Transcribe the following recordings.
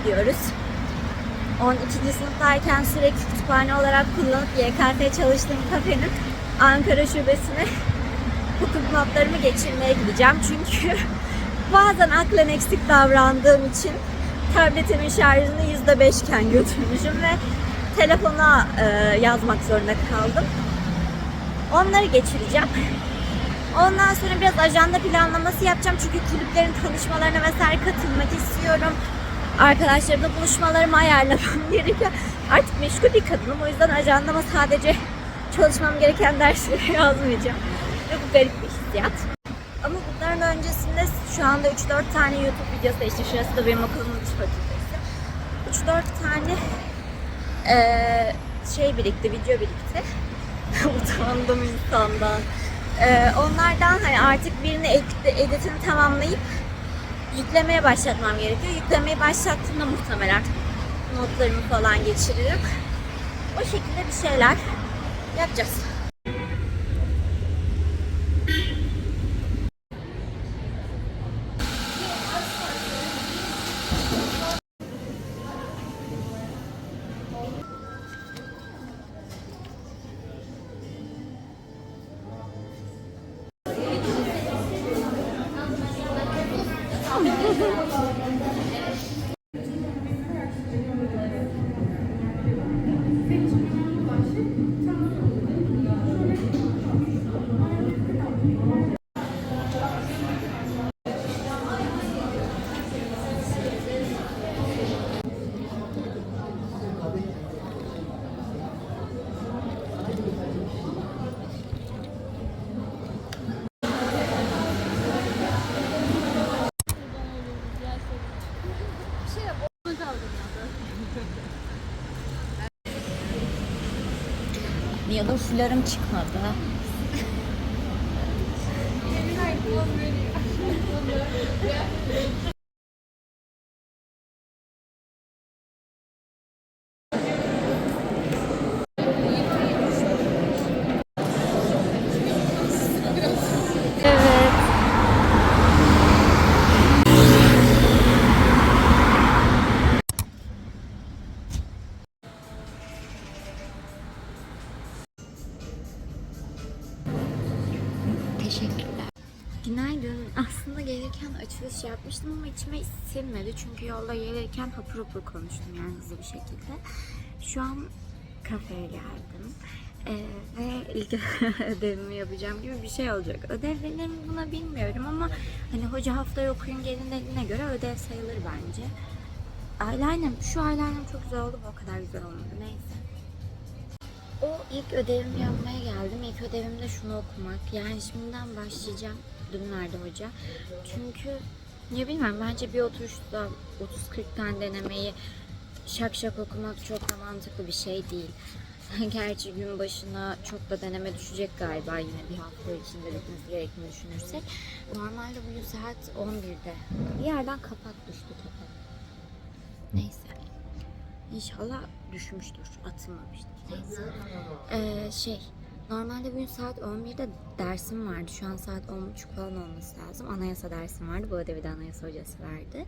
gidiyoruz. 12. sınıftayken sürekli kütüphane olarak kullanıp YKT çalıştığım kafenin Ankara şubesine hukuk notlarımı geçirmeye gideceğim. Çünkü bazen aklen eksik davrandığım için tabletimin şarjını %5 iken götürmüşüm ve telefona e, yazmak zorunda kaldım. Onları geçireceğim. Ondan sonra biraz ajanda planlaması yapacağım çünkü kulüplerin tanışmalarına vesaire katılmak istiyorum. Arkadaşlarımla buluşmalarımı ayarlamam gerekiyor. Artık meşgul bir kadınım o yüzden ajandama sadece çalışmam gereken dersleri yazmayacağım. Ve bu garip bir hissiyat. Ama bunların öncesinde şu anda 3-4 tane YouTube videosu işte şurası da benim okulumun iç fakültesi. 3-4 tane eee, şey birikti, video birikti. Utandım insandan. Eee, onlardan hani artık birini ed- editini tamamlayıp yüklemeye başlatmam gerekiyor. Yüklemeyi başlattığımda muhtemelen notlarımı falan geçiririm. O şekilde bir şeyler yapacağız. Da fularım çıkmadı. İçime sinmedi. Çünkü yolda gelirken hapur hapur konuştum yani hızlı bir şekilde. Şu an kafeye geldim. Ee, ve ilk ödevimi yapacağım gibi bir şey olacak. Ödev denir mi buna bilmiyorum ama hani hoca haftaya okuyun gelin dediğine göre ödev sayılır bence. Eyeliner'ım, şu eyeliner'ım çok güzel oldu o kadar güzel olmadı. Neyse. O ilk ödevimi yapmaya geldim. İlk ödevim de şunu okumak. Yani şimdiden başlayacağım. Dün verdi hoca. Çünkü ne bilmem bence bir oturuşta 30-40 tane denemeyi şak şak okumak çok da mantıklı bir şey değil. Gerçi gün başına çok da deneme düşecek galiba yine bir hafta içinde bitmesi gerektiğini düşünürsek. Normalde bugün saat 11'de. Bir yerden kapak düştü kapak. Neyse. İnşallah düşmüştür, atılmamıştır. Neyse. Ee, şey, normalde bugün saat 11'de dersim vardı. Şu an saat 10.30 falan olması lazım. Anayasa dersim vardı. Bu ödevi de anayasa hocası verdi.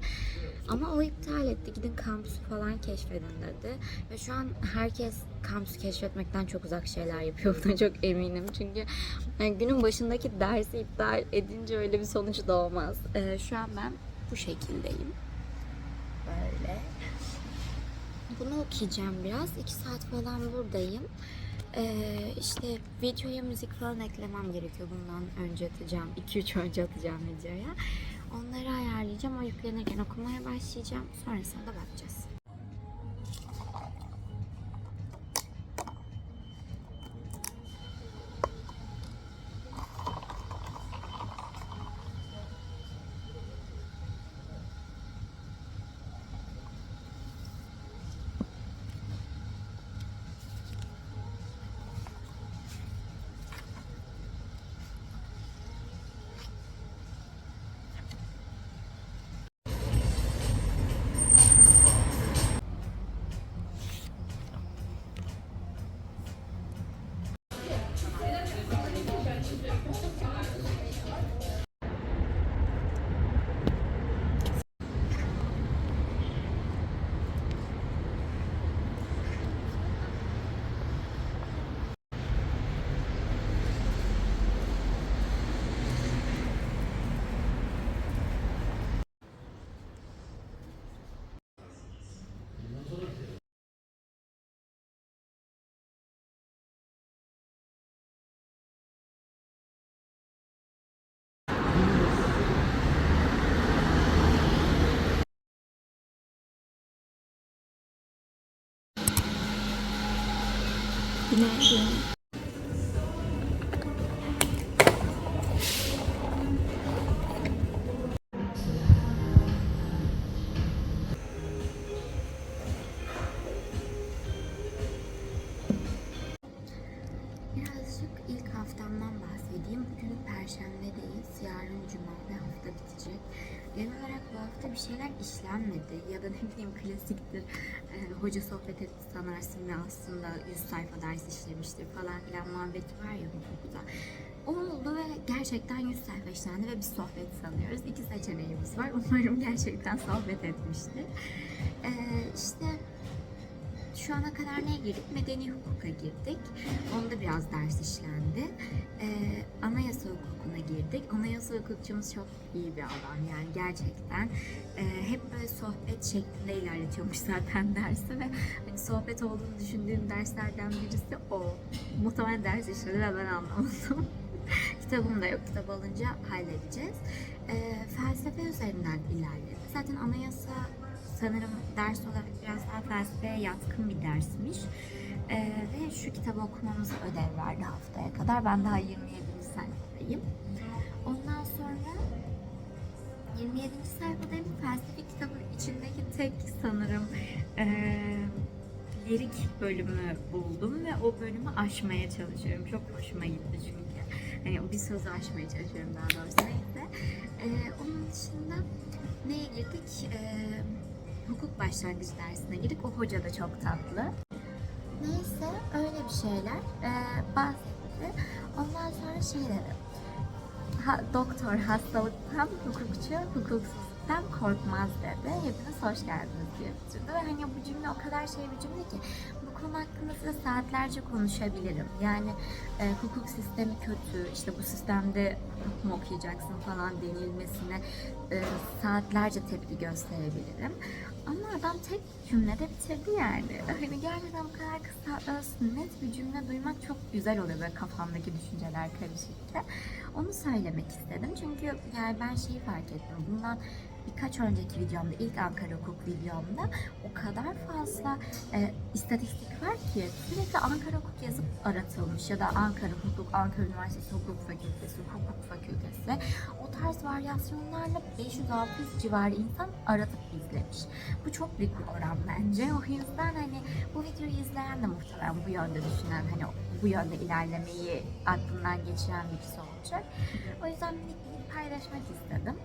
Ama o iptal etti. Gidin kampüsü falan keşfedin dedi. Ve şu an herkes kampüsü keşfetmekten çok uzak şeyler yapıyor. Buna çok eminim. Çünkü yani günün başındaki dersi iptal edince öyle bir sonuç doğmaz. Ee, şu an ben bu şekildeyim. Böyle. Bunu okuyacağım biraz. 2 saat falan buradayım. Ee, işte videoya müzik falan eklemem gerekiyor. Bundan önce atacağım. 2-3 önce atacağım videoya. Onları ayarlayacağım. O yüklenirken okumaya başlayacağım. Sonrasında bakacağız. Günaydın. Haftamdan bahsedeyim. Bugün Perşembedeyiz. Yarın Cuma ve hafta bitecek. Genel olarak bu hafta bir şeyler işlenmedi. Ya da ne bileyim klasiktir. Hoca sohbet etti sanarsın ve aslında 100 sayfa ders işlemiştir falan filan muhabbeti var ya hukukta. O oldu ve gerçekten 100 sayfa işlendi ve biz sohbet sanıyoruz. İki seçeneğimiz var. Umarım gerçekten sohbet etmiştir. Ee, işte şu ana kadar neye girdik? Medeni hukuka girdik. Onda biraz ders işlendi. Ee, anayasa hukukuna girdik. Anayasa hukukçumuz çok iyi bir adam yani gerçekten. Ee, hep böyle sohbet şeklinde ilerletiyormuş zaten dersi ve hani sohbet olduğunu düşündüğüm derslerden birisi o. Muhtemelen ders işledi ve ben anlamadım. Kitabım da yok. Kitap alınca halledeceğiz. Ee, felsefe üzerinden ilerledi. Zaten anayasa sanırım ders olarak biraz daha felsefeye yatkın bir dersmiş. Ee, ve şu kitabı okumamızı ödev verdi haftaya kadar. Ben daha 27. sayfadayım. Ondan sonra 27. sayfadayım. Felsefe kitabının içindeki tek sanırım eee lirik bölümü buldum ve o bölümü aşmaya çalışıyorum. Çok hoşuma gitti çünkü. Hani bir sözü aşmaya çalışıyorum daha doğrusu. Neyse. Ee, onun dışında neye girdik? Ee, hukuk başlangıç dersine girdik. O hoca da çok tatlı. Neyse öyle bir şeyler ee, bahsetti. Ondan sonra şey dedi. Ha, doktor hastalıktan, hukukçu hukuksuzluktan korkmaz dedi. Hepiniz hoş geldiniz diye bitirdi. Ve hani bu cümle o kadar şey bir cümle ki bu konu hakkında size saatlerce konuşabilirim. Yani e, hukuk sistemi kötü, işte bu sistemde hukuk mu okuyacaksın falan denilmesine e, saatlerce tepki gösterebilirim. Ama adam tek cümlede bitirdi yani. Hani gerçekten bu kadar kısa, öz, net bir cümle duymak çok güzel oluyor böyle kafamdaki düşünceler karışırken. Onu söylemek istedim çünkü yani ben şeyi fark ettim. Bundan birkaç önceki videomda, ilk Ankara Hukuk videomda o kadar fazla e, istatistik var ki sürekli Ankara Hukuk yazıp aratılmış ya da Ankara Hukuk, Ankara Üniversitesi Hukuk Fakültesi, Hukuk Fakültesi o tarz varyasyonlarla 500-600 civarı insan aratıp izlemiş. Bu çok büyük bir oran bence. O yüzden hani bu videoyu izleyen de muhtemelen bu yönde düşünen, hani bu yönde ilerlemeyi aklından geçiren birisi olacak. O yüzden bir paylaşmak istedim.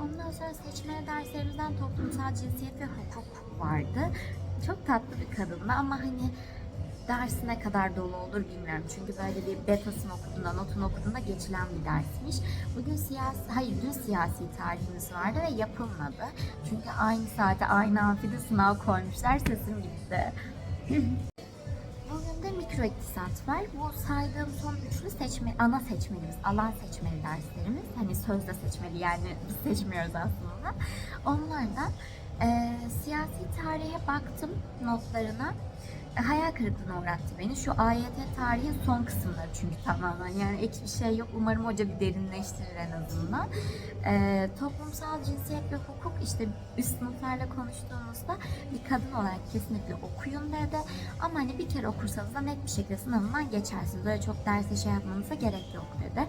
Ondan sonra seçmeli derslerimizden toplumsal cinsiyet ve hukuk vardı. Çok tatlı bir kadındı ama hani dersi ne kadar dolu olur bilmiyorum. Çünkü böyle bir betasını okuduğunda, notunu okuduğunda geçilen bir dersmiş. Bugün siyasi, hayır dün siyasi tarihimiz vardı ve yapılmadı. Çünkü aynı saate, aynı amfide sınav koymuşlar. Sesim gitti. Mikro iktisat var. Bu saydığım son üçlü seçme, ana seçmelimiz, alan seçmeli derslerimiz. Hani sözde seçmeli yani biz seçmiyoruz aslında. Onlardan e, siyasi tarihe baktım notlarına. E, hayal kırıklığına uğrattı beni. Şu AYT tarihin son kısımları çünkü tamamen. Yani ek bir şey yok. Umarım hoca bir derinleştirir en azından. E, toplumsal cinsiyet ve hukuk işte üst sınıflarla konuştuğumuzda bir kadın olarak kesinlikle okuyun dedi. Ama hani bir kere okursanız da net bir şekilde sınavından geçersiniz. Böyle çok derse şey yapmanıza gerek yok dedi.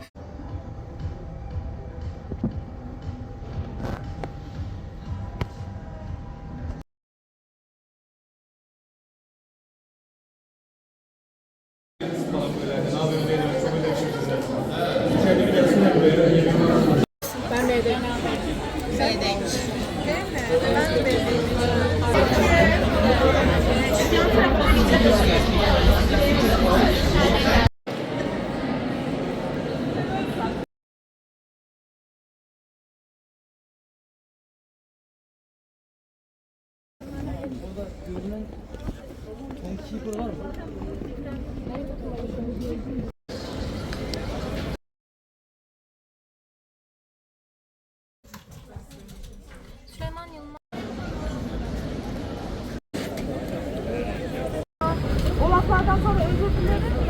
Süleyman Yılmaz. O laflardan sonra özür dilerim.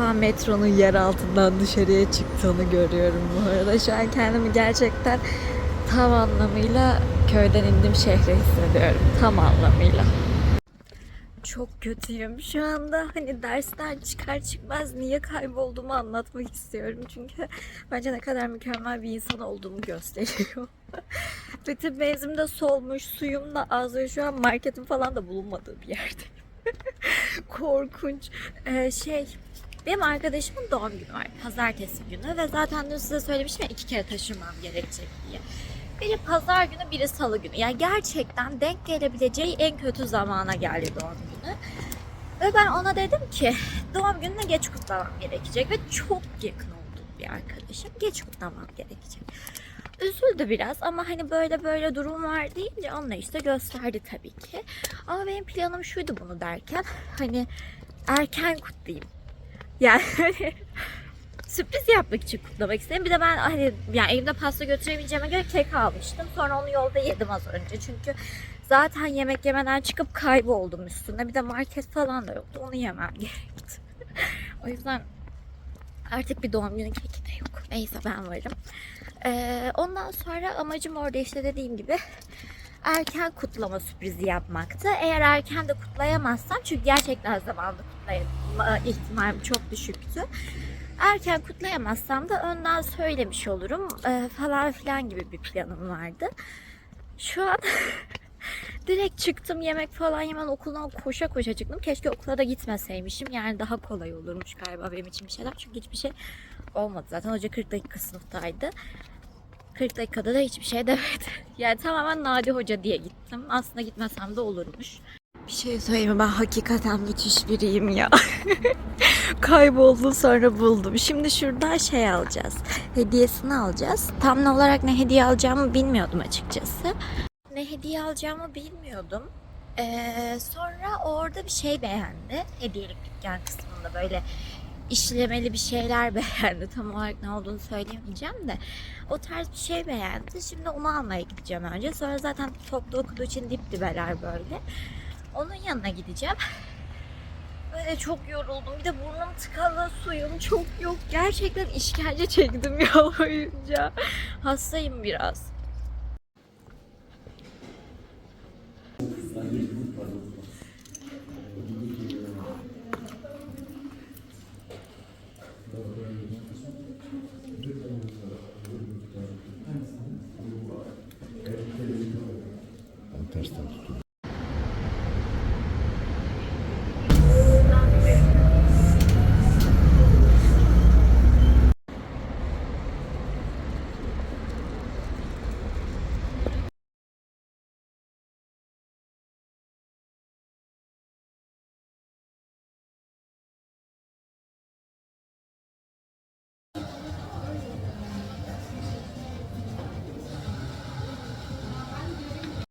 Defa metronun yer altından dışarıya çıktığını görüyorum bu arada. Şu an kendimi gerçekten tam anlamıyla köyden indim şehre hissediyorum. Tam anlamıyla. Çok kötüyüm şu anda. Hani dersten çıkar çıkmaz niye kaybolduğumu anlatmak istiyorum. Çünkü bence ne kadar mükemmel bir insan olduğumu gösteriyor. Bütün benzim de solmuş, suyum da az ve şu an marketin falan da bulunmadığı bir yerdeyim. Korkunç. Ee, şey, benim arkadaşımın doğum günü var. Pazartesi günü ve zaten dün size söylemiştim ya iki kere taşınmam gerekecek diye. Biri pazar günü, biri salı günü. Yani gerçekten denk gelebileceği en kötü zamana geldi doğum günü. Ve ben ona dedim ki doğum gününü geç kutlamam gerekecek ve çok yakın olduğum bir arkadaşım. Geç kutlamam gerekecek. Üzüldü biraz ama hani böyle böyle durum var deyince anlayışta gösterdi tabii ki. Ama benim planım şuydu bunu derken hani erken kutlayayım. Yani sürpriz yapmak için kutlamak istedim. Bir de ben hani yani elimde pasta götüremeyeceğime göre kek almıştım. Sonra onu yolda yedim az önce. Çünkü zaten yemek yemeden çıkıp kayboldum üstünde. Bir de market falan da yoktu. Onu yemem gerekti. o yüzden artık bir doğum günü keki de yok. Neyse ben varım. Ee, ondan sonra amacım orada işte dediğim gibi erken kutlama sürprizi yapmaktı. Eğer erken de kutlayamazsam çünkü gerçekten zamanında kutlayama ihtimalim çok düşüktü. Erken kutlayamazsam da önden söylemiş olurum ee, falan filan gibi bir planım vardı. Şu an direkt çıktım yemek falan yemen okuldan koşa koşa çıktım. Keşke okula da gitmeseymişim. Yani daha kolay olurmuş galiba benim için bir şeyler. Çünkü hiçbir şey olmadı. Zaten hoca 40 dakika sınıftaydı. 40 dakikada da hiçbir şey demedi. Yani tamamen Nadi Hoca diye gittim. Aslında gitmesem de olurmuş. Bir şey söyleyeyim mi? Ben hakikaten müthiş biriyim ya. Kayboldu sonra buldum. Şimdi şuradan şey alacağız. Hediyesini alacağız. Tam ne olarak ne hediye alacağımı bilmiyordum açıkçası. Ne hediye alacağımı bilmiyordum. Ee, sonra orada bir şey beğendi. Hediyelik dükkan kısmında böyle işlemeli bir şeyler beğendi. Tam olarak ne olduğunu söyleyemeyeceğim de. O tarz bir şey beğendi. Şimdi onu almaya gideceğim önce. Sonra zaten toplu okuduğu için dip dibeler böyle. Onun yanına gideceğim. Böyle çok yoruldum. Bir de burnum tıkalı, suyum çok yok. Gerçekten işkence çektim yol boyunca. Hastayım biraz.